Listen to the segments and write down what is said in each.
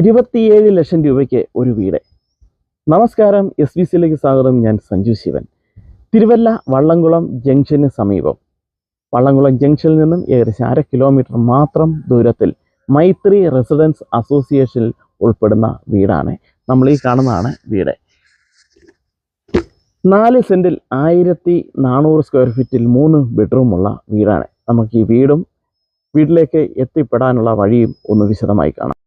ഇരുപത്തിയേഴ് ലക്ഷം രൂപയ്ക്ക് ഒരു വീട്. നമസ്കാരം എസ് ബി സിയിലേക്ക് സ്വാഗതം. ഞാൻ സഞ്ജു ശിവൻ. തിരുവല്ല വള്ളംകുളം ജംഗ്ഷന് സമീപം. വള്ളംകുളം ജംഗ്ഷനിൽ നിന്നും ഏകദേശം അര കിലോമീറ്റർ മാത്രം ദൂരത്തിൽ മൈത്രി റെസിഡൻസ് അസോസിയേഷനിൽ ഉൾപ്പെടുന്ന വീടാണ്. നമ്മൾ ഈ കാണുന്നതാണ് വീട്. നാല് സെന്റിൽ ആയിരത്തി നാനൂറ് സ്ക്വയർ ഫീറ്റിൽ മൂന്ന് ബെഡ്റൂമുള്ള വീടാണ്. നമുക്ക് ഈ വീടും വീട്ടിലേക്ക് എത്തിപ്പെടാനുള്ള വഴിയും ഒന്ന് വിശദമായി കാണാം.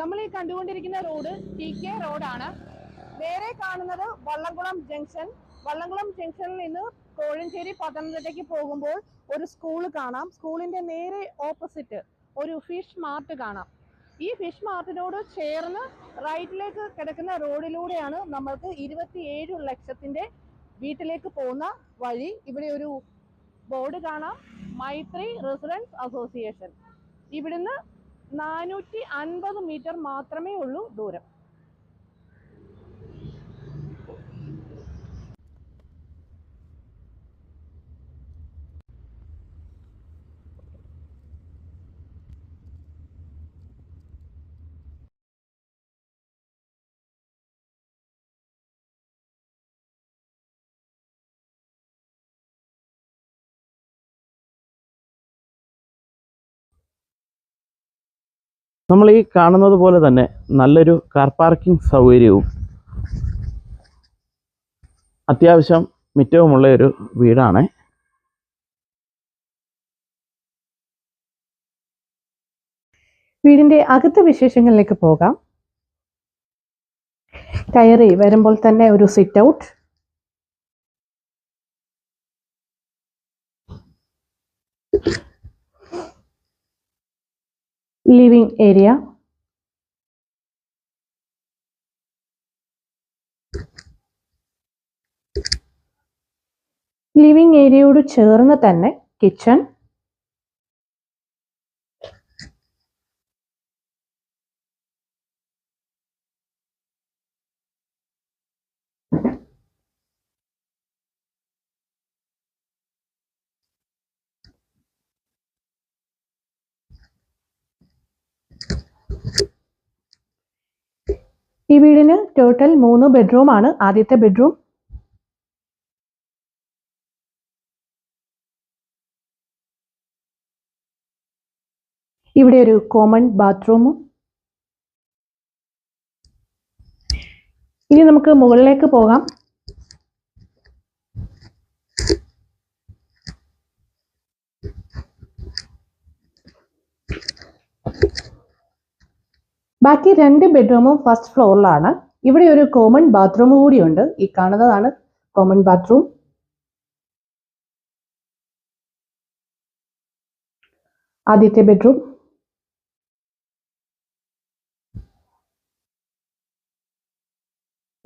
നമ്മൾ ഈ കണ്ടുകൊണ്ടിരിക്കുന്ന റോഡ് ടി കെ റോഡാണ്. നേരെ കാണുന്നത് വള്ളംകുളം ജംഗ്ഷൻ. വള്ളംകുളം ജംഗ്ഷനിൽ നിന്ന് കോഴഞ്ചേരി പത്തനംതിട്ടയ്ക്ക് പോകുമ്പോൾ ഒരു സ്കൂൾ കാണാം. സ്കൂളിന്റെ നേരെ ഓപ്പോസിറ്റ് ഒരു ഫിഷ് മാർട്ട് കാണാം. ഈ ഫിഷ് മാർട്ടിനോട് ചേർന്ന് റൈറ്റിലേക്ക് കിടക്കുന്ന റോഡിലൂടെയാണ് നമ്മൾക്ക് ഇരുപത്തിയേഴ് ലക്ഷത്തിന്റെ വീട്ടിലേക്ക് പോകുന്ന വഴി. ഇവിടെ ഒരു ബോർഡ് കാണാം. Maithri residence association. ഇവിടുന്ന് നാനൂറ്റി അൻപത് മീറ്റർ മാത്രമേ ഉള്ളൂ ദൂരം. നമ്മൾ ഈ കാണുന്നത് പോലെ തന്നെ നല്ലൊരു കാർ പാർക്കിംഗ് സൗകര്യവും അത്യാവശ്യം മിറ്റവുമുള്ള ഒരു വീടാണ്. വീടിന്റെ അകത്തെ വിശേഷങ്ങളിലേക്ക് പോകാം. കയറി വരുമ്പോൾ തന്നെ ഒരു sit out living area living ഏരിയയോട് ചേർന്ന് തന്നെ കിച്ചൺ ഈ വീടിന് ടോട്ടൽ മൂന്ന് ബെഡ്റൂം ആണ്. ആദ്യത്തെ ബെഡ്റൂം ഇവിടെ ഒരു കോമൺ ബാത്റൂമും ഇനി നമുക്ക് മുകളിലേക്ക് പോകാം. ബാക്കി രണ്ട് ബെഡ്റൂമും ഫസ്റ്റ് ഫ്ലോറിലാണ്. ഇവിടെ ഒരു കോമൺ ബാത്റൂം കൂടിയുണ്ട്. ഈ കാണുന്നതാണ് കോമൺ ബാത്റൂം. ആദ്യത്തെ ബെഡ്റൂം.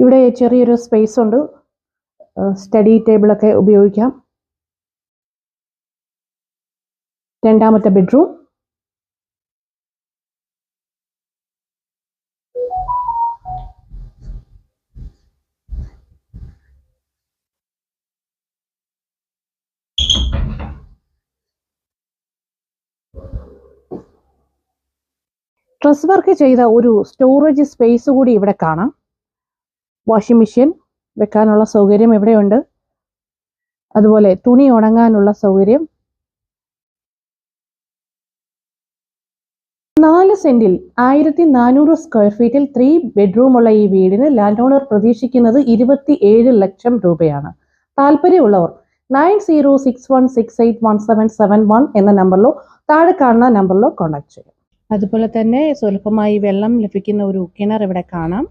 ഇവിടെ ചെറിയൊരു സ്പേസ് ഉണ്ട്. സ്റ്റഡി ടേബിളൊക്കെ ഉപയോഗിക്കാം. രണ്ടാമത്തെ ബെഡ്റൂം. ഡ്രസ് വർക്ക് ചെയ്ത ഒരു സ്റ്റോറേജ് സ്പേസ് കൂടി ഇവിടെ കാണാം. വാഷിംഗ് മെഷീൻ വെക്കാനുള്ള സൗകര്യം ഇവിടെയുണ്ട്. അതുപോലെ തുണി ഉണങ്ങാനുള്ള സൗകര്യം. നാല് സെന്റിൽ ആയിരത്തി നാനൂറ് സ്ക്വയർ ഫീറ്റിൽ ത്രീ ബെഡ്റൂമുള്ള ഈ വീടിന് ലാൻഡ് ഓണർ പ്രതീക്ഷിക്കുന്നത് ഇരുപത്തി ഏഴ് ലക്ഷം രൂപയാണ്. താല്പര്യമുള്ളവർ nine zero six one six eight one seven seven one എന്ന നമ്പറിലോ താഴെ കാണുന്ന നമ്പറിലോ കോൺടാക്ട് ചെയ്യാം. അതുപോലെ തന്നെ സ്വൽപ്പമായി വെള്ളം ലഭിക്കുന്ന ഒരു കിണർ ഇവിടെ കാണാം.